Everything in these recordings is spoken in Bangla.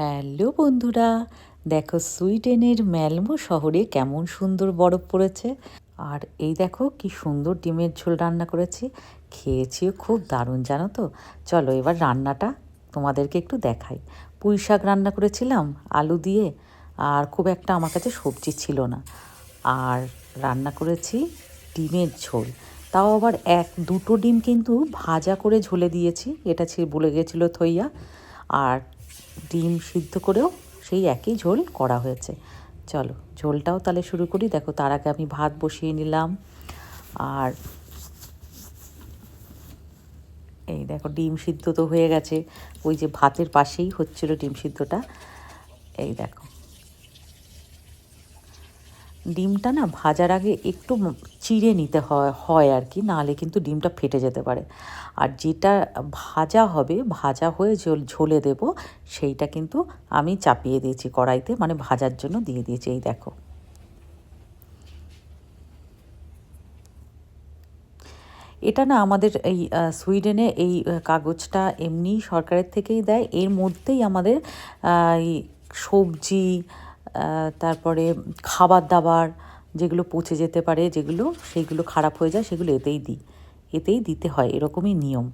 হ্যালো বন্ধুরা, দেখো সুইডেনের ম্যালমো শহরে কেমন সুন্দর বরফ পড়েছে। আর এই দেখো কি সুন্দর ডিমের ঝোল রান্না করেছি। খেয়েছিও খুব দারুণ, জানো তো? চলো এবার রান্নাটা তোমাদেরকে একটু দেখাই। পুঁই শাক রান্না করেছিলাম, আলু দিয়ে, আর খুব একটা আমার কাছে সবজি ছিল না। আর রান্না করেছি ডিমের ঝোল। তাও আবার এক, দুটো ডিম কিন্তু ভাজা করে ঝোলে দিয়েছি, এটা বলে গেছিল থইয়া। আর ডিম সিদ্ধ করেও সেই একই ঝোল করা হয়েছে। চলো, ঝোলটাও তাহলে শুরু করি। দেখো, তার আগে আমি ভাত বসিয়ে নিলাম। আর এই দেখো, ডিম সিদ্ধ তো হয়ে গেছে। ওই যে ভাতের পাশেই হচ্ছিল ডিম সিদ্ধটা। এই দেখো। ডিমটা না ভাজার আগে একটু চিড়ে নিতে হয় হয় আর কি নাহলে কিন্তু ডিমটা ফেটে যেতে পারে। আর যেটা ভাজা হবে, ভাজা হয়ে ঝোল, ঝোলে দেব, সেইটা কিন্তু আমি চাপিয়ে দিয়েছি কড়াইতে মানে ভাজার জন্য দিয়ে দিয়েছি, এই দেখো। এটা না আমাদের এই সুইডেনে এই কাগজটা এমনি সরকারের থেকেই দেয়, এর মধ্যেই আমাদের সবজি তারপরে খাবার দাবার যেগুলো পচে যেতে পারে, যেগুলো, সেইগুলো খারাপ হয়ে যায়, সেগুলো এতেই দিই। এতেই দিতে হয়, এরকমই নিয়ম।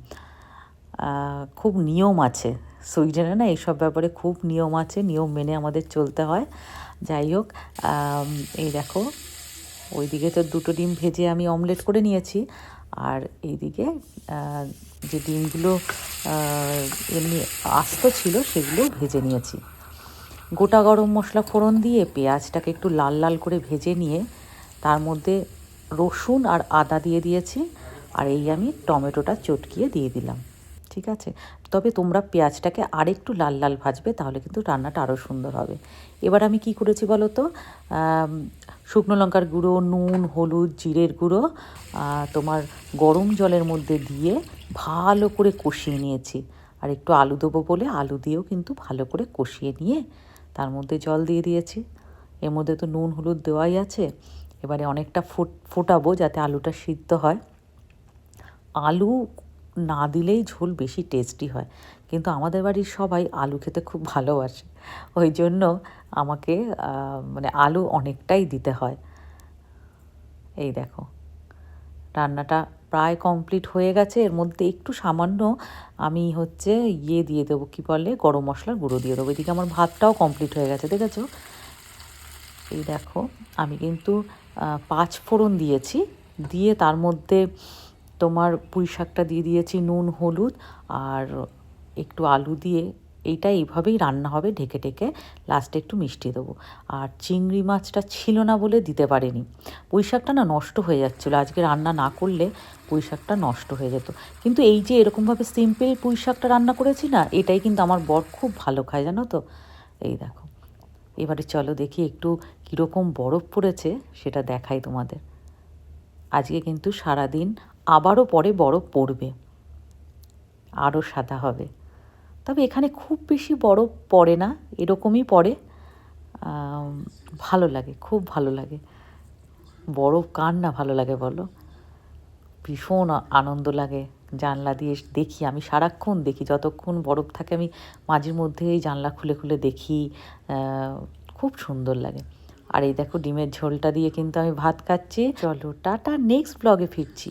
খুব নিয়ম আছে সুইডেনে না, এইসব ব্যাপারে খুব নিয়ম আছে, নিয়ম মেনে আমাদের চলতে হয়। যাই হোক এই দেখো, ওইদিকে তো দুটো ডিম ভেজে আমি অমলেট করে নিয়েছি। আর এইদিকে যে ডিমগুলো এমনি আস্ত ছিল সেগুলো ভেজে নিয়েছি। গোটা গরম মশলা ফোড়ন দিয়ে পেঁয়াজটাকে একটু লাল লাল করে ভেজে নিয়ে তার মধ্যে রসুন আর আদা দিয়ে দিয়েছি। আর এই আমি টমেটোটা চটকিয়ে দিয়ে দিলাম। ঠিক আছে? তবে তোমরা পেঁয়াজটাকে আরেকটু লাল লাল ভাজবে, তাহলে কিন্তু রান্নাটা আরও সুন্দর হবে। এবার আমি কি করেছি বলো তো? শুকনো লঙ্কার গুঁড়ো, নুন, হলুদ, জিরের গুঁড়ো তোমার গরম জলের মধ্যে দিয়ে ভালো করে কষিয়ে নিয়েছি। আর একটু আলু দেবো বলে আলু দিয়েও কিন্তু ভালো করে কষিয়ে নিয়ে তার মধ্যে জল দিয়ে দিয়েছি। এর মধ্যে তো নুন, হলুদ দেওয়াই আছে। এবারে অনেকটা ফুট, ফোটাবো যাতে আলুটা সিদ্ধ হয়। আলু না দিলেই ঝোল বেশি টেস্টি হয়। কিন্তু আমাদের বাড়ির সবাই আলু খেতে খুব ভালোবাসে। ওই জন্য আমাকে মানে আলু অনেকটাই দিতে হয়। এই দেখো, রান্নাটা প্রায় কমপ্লিট হয়ে গেছে। এর মধ্যে একটু সামান্য আমি হচ্ছে ইয়ে দিয়ে দেবো, কী বলে, গরম মশলার গুঁড়ো দিয়ে দেবো। এদিকে আমার ভাতটাও কমপ্লিট হয়ে গেছে, দেখেছ? এই দেখো, আমি কিন্তু পাঁচ ফোড়ন দিয়েছি। দিয়ে তার মধ্যে তোমার পুঁই শাকটা দিয়ে দিয়েছি, নুন, হলুদ, আর একটু আলু দিয়ে এইটা এইভাবেই রান্না হবে, ঢেকে ঢেকে লাস্টে একটু মিষ্টি দেবো। আর চিংড়ি মাছটা ছিল না বলে দিতে পারিনি। পুঁই শাকটা না নষ্ট হয়ে যাচ্ছিল। আজকে রান্না না করলে পুঁই শাকটা নষ্ট হয়ে যেত। কিন্তু এই যে এরকমভাবে সিম্পল পুঁই শাকটা রান্না করেছি না, এটাই কিন্তু আমার বর খুব ভালো খায়, জানো তো? এই দেখো। এবারে চলো দেখি একটু কীরকম বরফ পড়েছে, সেটা দেখাই তোমাদের। আজকে কিন্তু সারাদিন আবারও পরে বরফ পড়বে। আরও সাদা হবে। তবে এখানে খুব বেশি বরফ পড়ে না, এরকমই পড়ে। ভালো লাগে, খুব ভালো লাগে। বরফ কার না ভালো লাগে বলো? ভীষণ আনন্দ লাগে জানলা দিয়ে দেখি, আমি সারাক্ষণ দেখি, যতক্ষণ বরফ থাকে আমি মাঝের মধ্যে এই জানলা খুলে খুলে দেখি খুব সুন্দর লাগে। আর এই দেখো ডিমের ঝোলটা দিয়ে কিন্তু আমি ভাত খাচ্ছি। চলো টাটা নেক্সট ব্লগে ফিরছি।